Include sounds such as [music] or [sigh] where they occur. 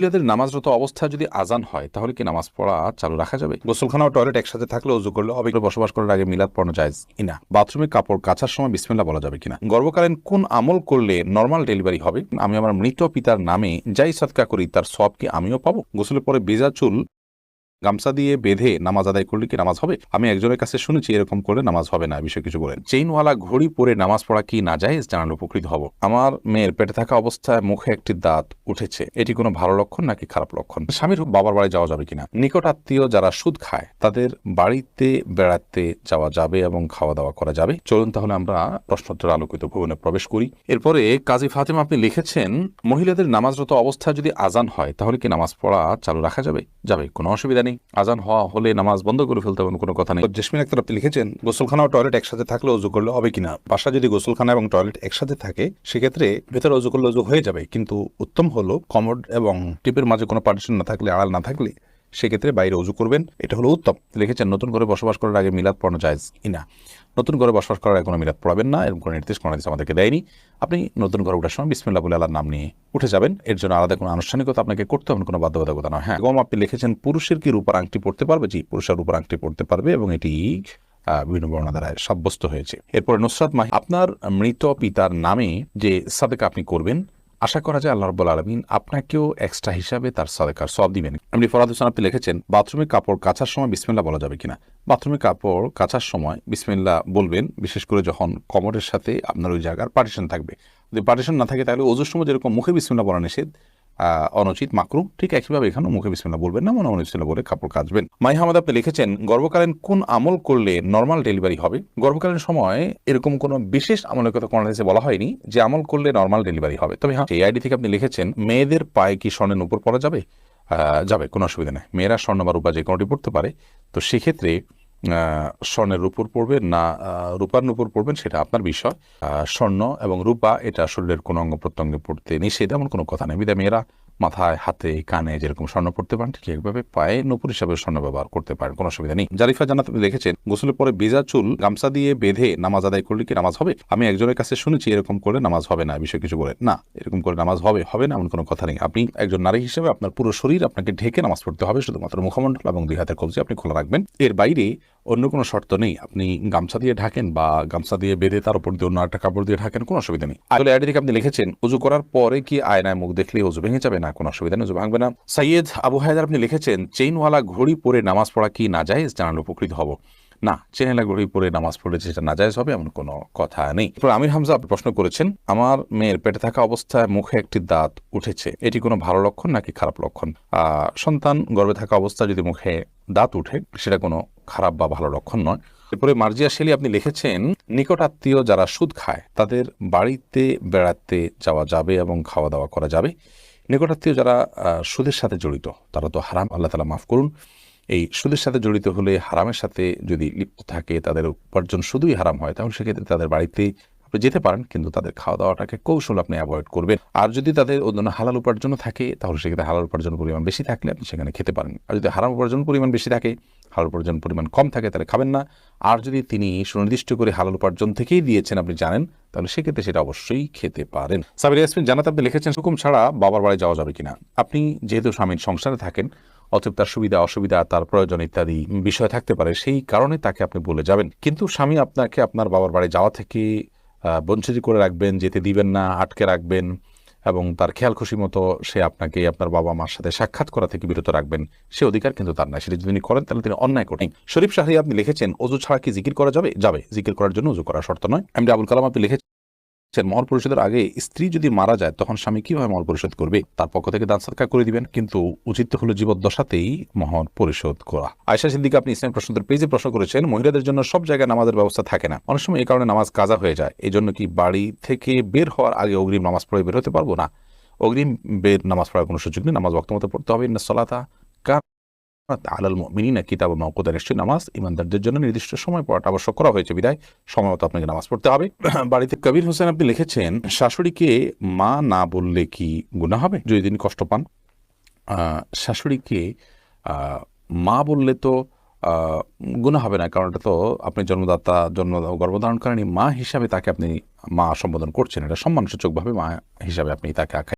মহিলাদের নামাজরত অবস্থায় যদি আজান হয়, তাহলে কি নামাজ পড়া চালু রাখা যাবে? গোসলখানা ও টয়লেট একসাথে থাকলে উজু করলে অবিকল বসবাস করার আগে মিলাদ পড়ানো যায় কিনা? বাথরুমে কাপড় কাচার সময় বিসমিল্লা বলা যাবে কিনা? গর্ভকালীন কোন আমল করলে নর্মাল ডেলিভারি হবে? আমি আমার মৃত পিতার নামে যাই সৎকা করি, তার সব কি আমিও পাবো? গোসলের পরে বেজা চুল গামছা দিয়ে বেঁধে নামাজ আদায় করলে কি নামাজ হবে? আমি একজনের কাছে শুনেছি এরকম করলে নামাজ হবে না বিষয় কিছু বলেন। চেইনওয়ালা ঘড়ি পরে নামাজ পড়া কি না যায় জানানো উপকৃত হব। আমার মেয়ের পেটে থাকা অবস্থায় মুখে একটি দাঁত উঠেছে। এটি কোনো ভালো লক্ষণ নাকি খারাপ লক্ষণ? স্বামীর বাবার বাড়ি যাওয়া যাবে কিনা? নিকট আত্মীয় যারা সুদ খায়, তাদের বাড়িতে বেড়াতে যাওয়া যাবে এবং খাওয়া দাওয়া করা যাবে? চলুন তাহলে আমরা প্রশ্নোত্তর আলোকিত ভবনে প্রবেশ করি। এরপরে কাজী ফাতেমা, আপনি লিখেছেন, মহিলাদের নামাজরত অবস্থায় যদি আজান হয়, তাহলে কি নামাজ পড়া চালু রাখা যাবে? যাবে, কোনো অসুবিধা নেই। আজান হওয়া হলে নামাজ বন্ধ করে ফেলতে হবে, কোনো কথা নেই। জেসমিন আক্তার আপনি লিখেছেন, গোসলখানা ও টয়লেট একসাথে থাকলে অজু করলে হবে কিনা? বাসা যদি গোসলখানা এবং টয়লেট একসাথে থাকে, সেক্ষেত্রে ভেতরে অজু করলে অজু হয়ে যাবে। কিন্তু উত্তম হলো কমড এবং টিপের মাঝে কোনো পার্টিশন না থাকলে, আড়াল না থাকলে সেক্ষেত্রে বাইরে অজু করবেন। এটা হলো উত্তম। লিখেছেন, নতুন করে বসবাস করার আগে মিলাদ পড়ানো যায় কিনা? নতুন করে বসবাস করার আগে কোনো মিলাদ পড়াবেন না। এরকম কোনো নির্দেশ, কোনো আমাদেরকে দেয়নি। আপনি নতুন ঘরে ওঠার সময় বিসমিল্লা বলে আল্লাহর নাম নিয়ে উঠে যাবেন। এর জন্য আলাদা কোনো আনুষ্ঠানিকতা আপনাকে করতে হবে কোনো বাধ্যবাধকতা নয়। হ্যাঁ এবং আপনি লিখেছেন, পুরুষের কি রূপার আংটি পড়তে পারবে? জি, পুরুষের রূপার আংটি পড়তে পারবে এবং এটি বিভিন্ন বর্ণা দ্বারা সাব্যস্ত হয়েছে। এরপরে নুসরাত মাহি, আপনার মৃত পিতার নামে যে সাদেকা আপনি করবেন আশা করা যায় আল্লাহ রব্বুল আলমিন আপনাকেও এক্সট্রা হিসাবে তার সাদেকার সব দিবেন। এমনি ফরাদ হোসেন আপনি লিখেছেন, বাথরুমে কাপড় কাচার সময় বিসমিল্লা বলা যাবে কিনা? বাথরুমে কাপড় কাচার সময় বিসমিল্লা বলবেন, বিশেষ করে যখন কমরের সাথে আপনার ওই জায়গার পার্টিশন থাকবে। যদি পার্টিশন না থাকে তাহলে ওজোর সময় যেরকম মুখে বিসমিল্লা বলা নিষেধ অনুচিত মাকরু, ঠিক একইভাবে এখানে মুখে বিসমিল্লা বলবেন না মনে মনে বিসমিল্লা বলে কাপড় কাচবেন। মাই হামাদ আপনি লিখেছেন, গর্ভকালীন কোন আমল করলে নর্মাল ডেলিভারি হবে? গর্ভকালীন সময় এরকম কোনো বিশেষ আমলের কথা কোনো বলা হয়নি যে আমল করলে নর্মাল ডেলিভারি হবে। তবে হ্যাঁ এই আইডি থেকে আপনি লিখেছেন, মেয়েদের পায়ে কি স্বর্ণের উপর পড়া যাবে? যাবে, কোনো অসুবিধা নেই। মেয়েরা স্বর্ণ বা রূপা যে কোনোটি পড়তে পারে, তো সেক্ষেত্রে স্বর্ণের উপর পড়বেন না রূপার উপর পড়বেন, সেটা আপনার বিষয়। স্বর্ণ এবং রূপা, এটা শরীরের কোনো অঙ্গ প্রত্যঙ্গে পড়তে নিষেধ, এমন কোনো কথা নেই। বিদায়, মেয়েরা। মাথায়, হাতে, কানে যেরকম স্বর্ণ পড়তে পারেন, ঠিক একভাবে পায়ে নপুর হিসাবে স্বর্ণ ব্যবহার করতে পারেন, কোনো অসুবিধা নেই। জারিফা জানাত আপনি দেখেছেন, গোসলের পরে বেজা চুল গামছা দিয়ে বেঁধে নামাজ আদায় করলে কি নামাজ হবে? আমি একজনের কাছে শুনেছি এরকম করে নামাজ হবে না বিষয় কিছু বলে না, এরকম করে নামাজ হবে হবে না, এমন কোনো কথা নেই। আপনি একজন নারী হিসেবে আপনার পুরো শরীর আপনাকে ঢেকে নামাজ পড়তে হবে, শুধুমাত্র মুখমণ্ডল এবং দুই হাতের কবজি আপনি খোলা রাখবেন। এর বাইরে অন্য কোনো শর্ত নেই। আপনি গামছা দিয়ে ঢাকেন বা গামছা দিয়ে বেঁধে তার উপর দিয়ে অন্য একটা কাপড় দিয়ে ঢাকেন, কোনো অসুবিধা নেই। আসলে আইডি আপনি লিখেছেন, উজু করার পরে কি আয়নায় মুখ দেখলে উজু ভেঙে যাবে? না, কোনো অসুবিধা নেই, উজু ভাঙবে না। সৈয়দ আবু হায়দার, আপনি লিখেছেন, চেইনওয়ালা ঘড়ি পরে নামাজ পড়া কি না যায় জানালে উপকৃত হব। না চেনেলা ঘড়ি পরে নামাজ পড়লে যেটা নাজায়জ হবে, এমন কোনো কথা নেই। আমির হামজা, আপনি প্রশ্ন করেছেন, আমার মেয়ের পেটে থাকা অবস্থায় মুখে একটি দাঁত উঠেছে, এটি কোনো ভালো লক্ষণ নাকি খারাপ লক্ষণ? সন্তান গর্ভে থাকা অবস্থায় যদি মুখে দাঁত উঠে, সেটা কোনো খারাপ বা ভালো লক্ষণ নয়। এরপরে মার্জিয়া শেলি আপনি লিখেছেন নিকট আত্মীয় যারা সুদ খায়, তাদের বাড়িতে বেড়াতে যাওয়া যাবে এবং খাওয়া দাওয়া করা যাবে। নিকটাত্মীয় যারা সুদের সাথে জড়িত, তারা তো হারাম, আল্লাহ তালা মাফ করুন। এই সুদের সাথে জড়িত হলে হারামের সাথে যদি লিপ্ত থাকে, তাদের উপার্জন শুধুই হারাম হয়, তাহলে সেক্ষেত্রে তাদের বাড়িতে যেতে পারেন, কিন্তু তাদের খাওয়া দাওয়াটাকে কৌশল আপনি অ্যাভয়েড করবেন। আর যদি তাদের অন্য হালাল উপার্জন থাকে, তাহলে সেক্ষেত্রে হালাল উপার্জন পরিমাণ বেশি থাকলে আপনি সেখানে খেতে পারেন। আর যদি হারাম উপার্জন পরিমাণ বেশি থাকে, হালাল উপার্জন পরিমাণ কম থাকে, তাহলে খাবেন না। আর যদি তিনি সুনির্দিষ্ট করে হালাল উপার্জন থেকেই দিয়েছেন আপনি জানেন, তাহলে সেক্ষেত্রে সেটা অবশ্যই খেতে পারেন। সাবির ইয়াসমিন জানাতে আপনি লিখেছেন, হুকুম ছাড়া বাবার বাড়ি যাওয়া যাবে কিনা? আপনি যেহেতু স্বামীর সংসারে থাকেন, অতএব তার সুবিধা, অসুবিধা, তার প্রয়োজন ইত্যাদি বিষয় থাকতে পারে, সেই কারণে তাকে আপনি বলে যাবেন। কিন্তু স্বামী আপনাকে আপনার বাবার বাড়ি যাওয়া থেকে বঞ্চিত করে রাখবেন, যেতে দিবেন না, আটকে রাখবেন এবং তার খেয়াল খুশি মতো সে আপনাকে আপনার বাবা মার সাথে সাক্ষাৎ করা থেকে বিরত রাখবেন। সে অধিকার কিন্তু তার নাই। সেটা যদি তিনি করেন, তাহলে তিনি অন্যায় করেন শরীফ শাহরি আপনি লিখেছেন অজু ছাড়া কি জিকির করা যাবে? যাবে। জিকির করার জন্য অজু করা শর্ত নয়। আমি আবুল কালাম আপনি লিখেছেন মহর পরিষদের আগে স্ত্রী যদি মারা যায়, তখন স্বামী কীভাবে মহর পরিশোধ করবে? তার পক্ষ থেকে দান সৎকার করে দিবেন, কিন্তু উচিত হলো জীবদ্দশাতেই মহর পরিশোধ করা। আয়সা সিদ্দিকা, আপনি ইসলাম প্রশ্নদের পেজে প্রশ্ন করেছেন, মহিলাদের জন্য সব জায়গায় নামাজের ব্যবস্থা থাকে না। অনেক সময় এই কারণে নামাজ কাজা হয়ে যায়। এই জন্য কি বাড়ি থেকে বের হওয়ার আগে অগ্রিম নামাজ পড়ে বের হতে পারব? না। অগ্রিম বের নামাজ পড়ার কোনো সুযোগ নেই, নামাজ বক্ত মতো পড়তে হবে। না সলাতা কার আলাল মিনা কিতাব মকুদা নিশ্চয়ই নামাজ ইমানদারদের জন্য নির্দিষ্ট সময় পড়াটা আবশ্যক করা হয়েছে। বিদায়, সময় মতো আপনাকে নামাজ পড়তে হবে। [clears throat] বাড়িতে কবির হোসেন আপনি লিখেছেন, শাশুড়িকে মা না বললে কি গুণা হবে? যদি তিনি কষ্ট পান। শাশুড়িকে মা বললে তো গুণা হবে না। কারণ এটা তো আপনি জন্মদাতা, জন্ম গর্ভধারণকারী মা হিসাবে তাকে আপনি মা সম্বোধন করছেন। এটা সম্মানসূচকভাবে মা হিসাবে আপনি তাকে আখ্যায়িত